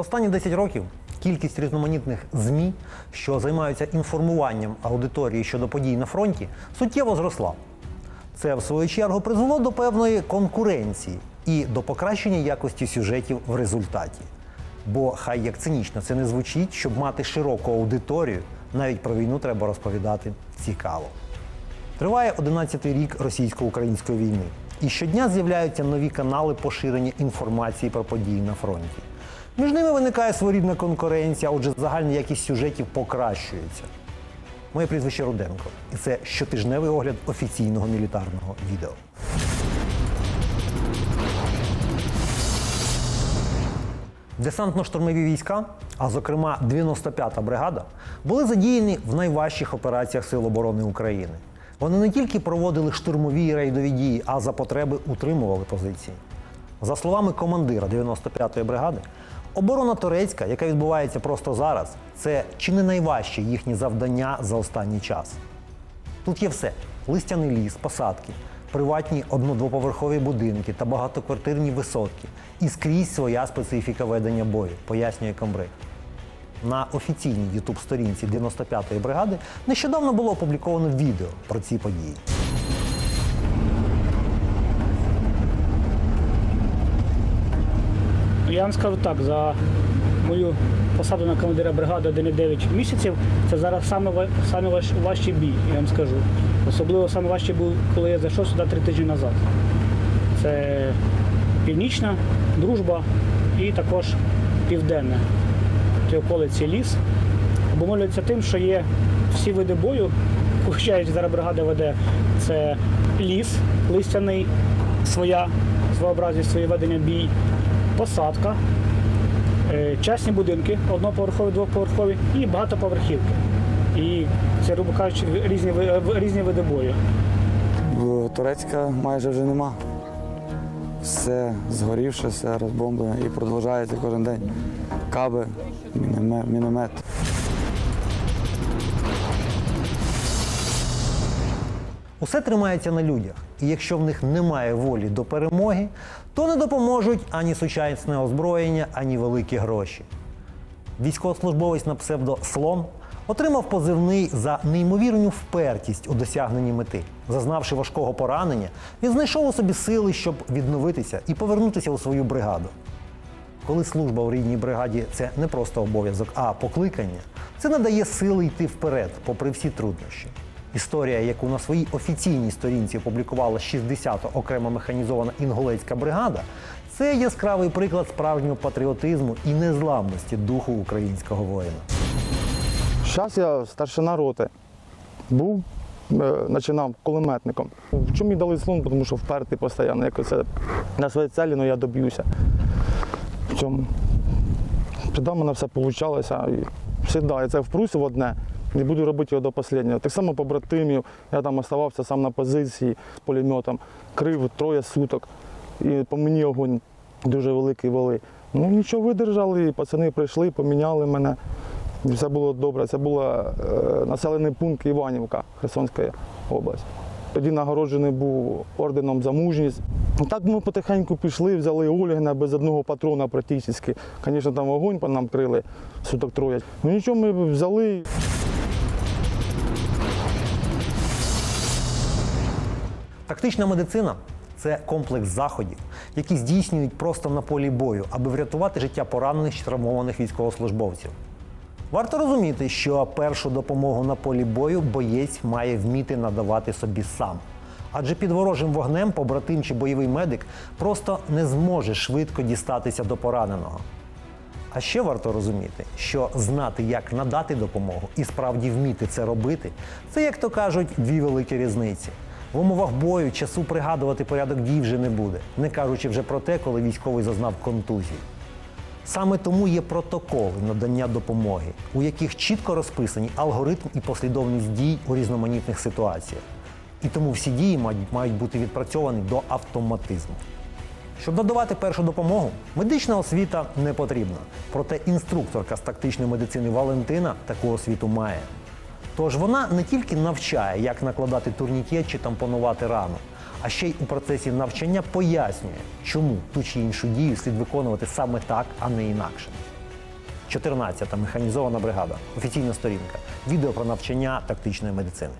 Останні 10 років кількість різноманітних ЗМІ, що займаються інформуванням аудиторії щодо подій на фронті, суттєво зросла. Це, в свою чергу, призвело до певної конкуренції і до покращення якості сюжетів в результаті. Бо хай як цинічно це не звучить, щоб мати широку аудиторію, навіть про війну треба розповідати цікаво. Триває 11-й рік російсько-української війни, і щодня з'являються нові канали поширення інформації про події на фронті. Між ними виникає своєрідна конкуренція, отже, загальна якість сюжетів покращується. Моє прізвище Руденко, і це щотижневий огляд офіційного мілітарного відео. Десантно-штурмові війська, а зокрема 95-та бригада, були задіяні в найважчих операціях Сил оборони України. Вони не тільки проводили штурмові рейдові дії, а за потреби утримували позиції. За словами командира 95-ї бригади, оборона Турецька, яка відбувається просто зараз, це чи не найважче їхнє завдання за останній час. Тут є все: листяний ліс, посадки, приватні одно-двоповерхові будинки та багатоквартирні висотки. І скрізь своя специфіка ведення бою, пояснює комбриг. На офіційній ютуб-сторінці 95-ї бригади нещодавно було опубліковано відео про ці події. Я вам скажу так, за мою посаду на командира бригади 1,9 місяців, це зараз саме, саме важ- важчий бій, я вам скажу. Особливо саме важчий був, коли я зайшов сюди три тижні назад. Це північна дружба і також південна. Ті околиці ліс. Обумовлюється тим, що є всі види бою, хоча зараз бригада веде, це ліс листяний, своя своєобразність, своє ведення бій, посадка, е, частні будинки, одноповерхові, двоповерхові і багатоповерхівки. І це, грубо кажучи, різні, різні види бою. Бо Турецька майже вже нема. Все згорівше, все розбомблене і продовжується кожен день. Каби, міномет. Усе тримається на людях, і якщо в них немає волі до перемоги, то не допоможуть ані сучасне озброєння, ані великі гроші. Військовослужбовець на псевдо Слон отримав позивний за неймовірну впертість у досягненні мети. Зазнавши важкого поранення, він знайшов у собі сили, щоб відновитися і повернутися у свою бригаду. Коли служба в рідній бригаді це не просто обов'язок, а покликання, це надає сили йти вперед, попри всі труднощі. Історія, яку на своїй офіційній сторінці опублікувала 60-та окремо механізована інгулецька бригада, це яскравий приклад справжнього патріотизму і незламності духу українського воїна. Зараз я старшина роти. Був, е, починав кулеметником. В чому мені дали слон, тому що впертий постійно. Як це на своїй цілі, ну я доб'юся. В цьому. Тоді мене все вийшло. Завжди я це впруся в одне і буду робити його до останнього. Так само побратимів. Я там оставався сам на позиції з пулеметом, крив троє суток. І по мені огонь дуже великий вели. Ну нічого видержали, пацани прийшли, поміняли мене. Все було добре. Це був е, населений пункт Іванівка, Херсонська область. Тоді нагороджений був орденом за мужність. Так ми потихеньку пішли, взяли Ольгина без одного патрона практично. Звісно, там вогонь по нам крили суток троє. Ну нічого ми взяли. Тактична медицина це комплекс заходів, які здійснюють просто на полі бою, аби врятувати життя поранених чи травмованих військовослужбовців. Варто розуміти, що першу допомогу на полі бою боєць має вміти надавати собі сам. Адже під ворожим вогнем побратим чи бойовий медик просто не зможе швидко дістатися до пораненого. А ще варто розуміти, що знати, як надати допомогу і справді вміти це робити, це, як то кажуть, дві великі різниці. В умовах бою часу пригадувати порядок дій вже не буде, не кажучи вже про те, коли військовий зазнав контузії. Саме тому є протоколи надання допомоги, у яких чітко розписані алгоритм і послідовність дій у різноманітних ситуаціях. І тому всі дії мають- бути відпрацьовані до автоматизму. Щоб надавати першу допомогу, медична освіта не потрібна. Проте інструкторка з тактичної медицини Валентина таку освіту має. Тож вона не тільки навчає, як накладати турнікет чи тампонувати рану, а ще й у процесі навчання пояснює, чому ту чи іншу дію слід виконувати саме так, а не інакше. 14-та механізована бригада. Офіційна сторінка. Відео про навчання тактичної медицини.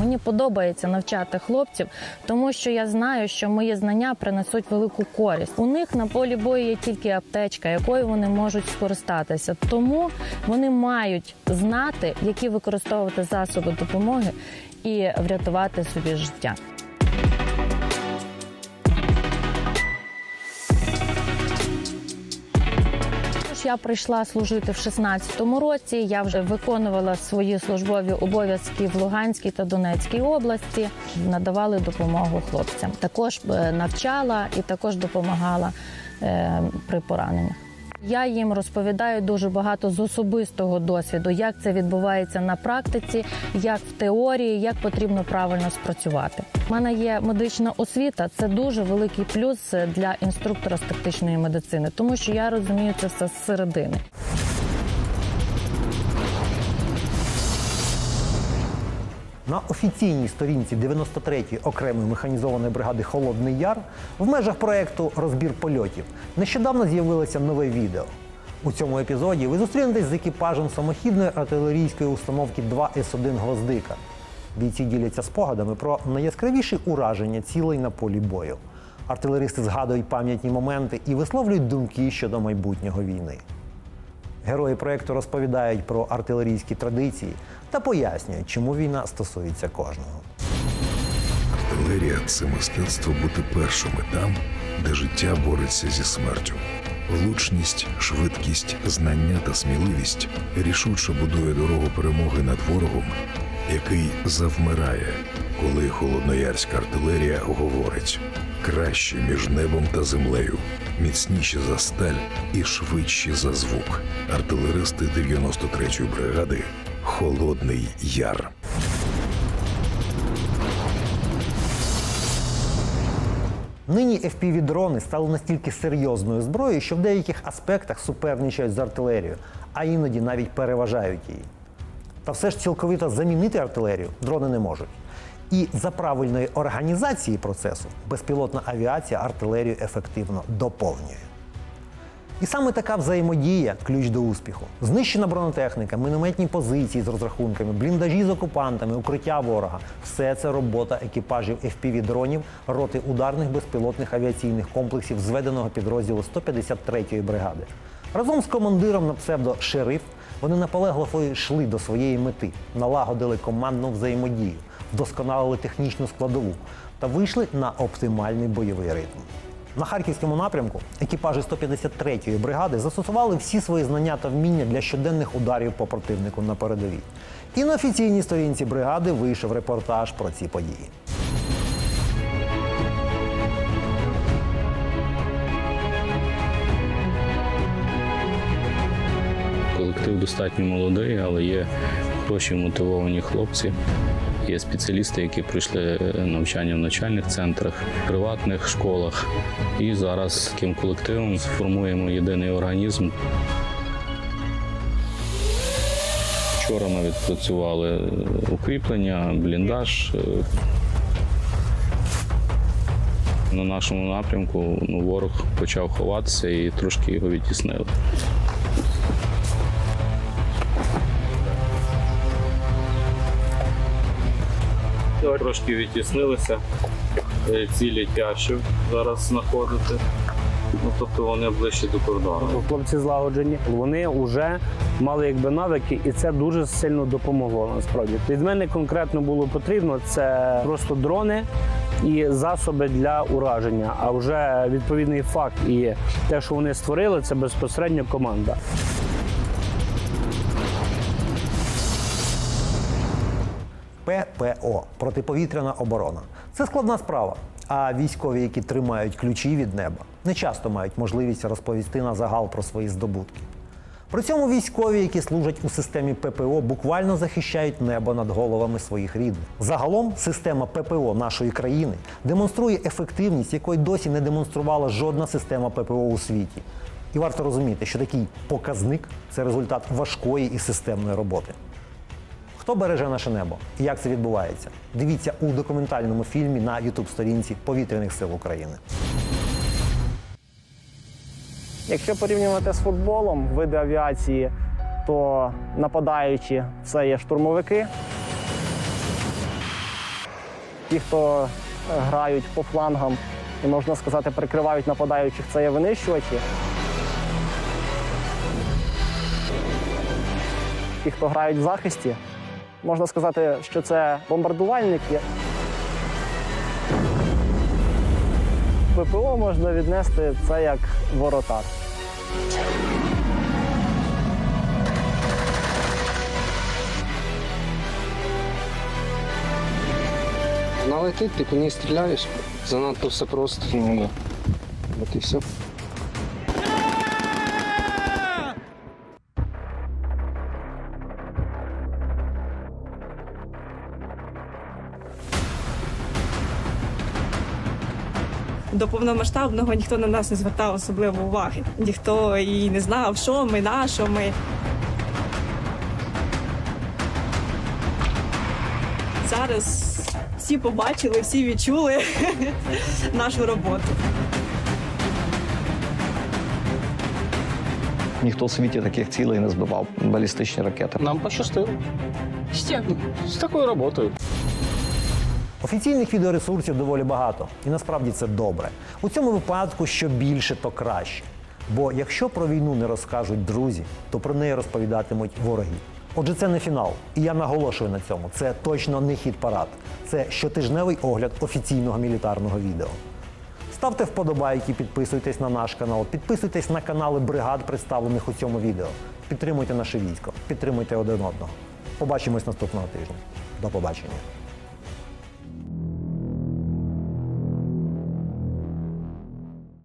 Мені подобається навчати хлопців, тому що я знаю, що мої знання принесуть велику користь. У них на полі бою є тільки аптечка, якою вони можуть скористатися. Тому вони мають знати, які використовувати засоби допомоги і врятувати собі життя. Тож Я прийшла служити в 16-му році. Я вже виконувала свої службові обов'язки в Луганській та Донецькій області. Надавали допомогу хлопцям. Також е, навчала і також допомагала е, при пораненнях. Я їм розповідаю дуже багато з особистого досвіду, як це відбувається на практиці, як в теорії, як потрібно правильно спрацювати. У мене є медична освіта. Це дуже великий плюс для інструктора з тактичної медицини, тому що я розумію це все з На офіційній сторінці 93-ї окремої механізованої бригади Холодний Яр в межах проекту Розбір польотів нещодавно з'явилося нове відео. У цьому епізоді ви зустрінетесь з екіпажем самохідної артилерійської установки 2С1 Гвоздика. Бійці діляться спогадами про найяскравіші ураження цілей на полі бою. Артилеристи згадують пам'ятні моменти і висловлюють думки щодо майбутнього війни. Герої проєкту розповідають про артилерійські традиції та пояснюють, чому війна стосується кожного. Артилерія це мистецтво бути першими там, де життя бореться зі смертю. Влучність, швидкість, знання та сміливість рішуче будує дорогу перемоги над ворогом, який завмирає, коли холодноярська артилерія говорить краще між небом та землею, міцніші за сталь і швидші за звук. Артилеристи 93-ї бригади Холодний Яр. Нині FPV-дрони стали настільки серйозною зброєю, що в деяких аспектах суперничають з артилерією, а іноді навіть переважають її. Та все ж цілковито замінити артилерію дрони не можуть. І за правильної організації процесу безпілотна авіація артилерію ефективно доповнює. І саме така взаємодія ключ до успіху. Знищена бронетехніка, мінометні позиції з розрахунками, бліндажі з окупантами, укриття ворога все це робота екіпажів FPV-дронів роти ударних безпілотних авіаційних комплексів зведеного підрозділу 153-ї бригади. Разом з командиром на псевдо Шериф вони наполегливо йшли до своєї мети, налагодили командну взаємодію, вдосконалили технічну складову та вийшли на оптимальний бойовий ритм. На харківському напрямку екіпажі 153-ї бригади застосували всі свої знання та вміння для щоденних ударів по противнику на передовій. І на офіційній сторінці бригади вийшов репортаж про ці події. Колектив достатньо молодий, але є хороші мотивовані хлопці. Є спеціалісти, які пройшли е, навчання в навчальних центрах, приватних школах. І зараз таким колективом сформуємо єдиний організм. Вчора ми відпрацювали е, укріплення, бліндаж. Е, На нашому напрямку ну, ворог почав ховатися і трошки його відтіснили. Трошки відтіснилися. Е, Цілі тяжче зараз знаходити. Ну, тобто вони ближче до кордону. Хлопці злагоджені. Вони вже мали якби навики, і це дуже сильно допомогло насправді. Від мене конкретно було потрібно це просто дрони і засоби для ураження. А вже відповідний факт і те, що вони створили, це безпосередньо команда. ППО протиповітряна оборона. Це складна справа. А військові, які тримають ключі від неба, не часто мають можливість розповісти на загал про свої здобутки. При цьому військові, які служать у системі ППО, буквально захищають небо над головами своїх рідних. Загалом система ППО нашої країни демонструє ефективність, якої досі не демонструвала жодна система ППО у світі. І варто розуміти, що такий показник це результат важкої і системної роботи. Хто береже наше небо і як це відбувається? Дивіться у документальному фільмі на ютуб сторінці Повітряних сил України. Якщо порівнювати з футболом, види авіації, то нападаючі це є штурмовики. Ті, хто е, грають по флангам і, можна сказати, прикривають нападаючих, це є винищувачі. Ті, хто грають в захисті, можна сказати, що це бомбардувальники. ППО можна віднести це як воротар. Вона летить, ти по ній стріляєш. Занадто все просто. Ну, От і все. До повномасштабного ніхто на нас не звертав особливо уваги. Ніхто і не знав, що ми, на що ми. Зараз всі побачили, всі відчули нашу роботу. Ніхто в світі таких цілей не збивав балістичні ракети. Нам пощастило. Ще З такою роботою. Офіційних відеоресурсів доволі багато, і насправді це добре. У цьому випадку що більше, то краще. Бо якщо про війну не розкажуть друзі, то про неї розповідатимуть вороги. Отже, це не фінал, і я наголошую на цьому. Це точно не хід парад. Це щотижневий огляд офіційного мілітарного відео. Ставте вподобайки, підписуйтесь на наш канал, підписуйтесь на канали бригад, представлених у цьому відео. Підтримуйте наше військо, підтримуйте один одного. Побачимось наступного тижня. До побачення.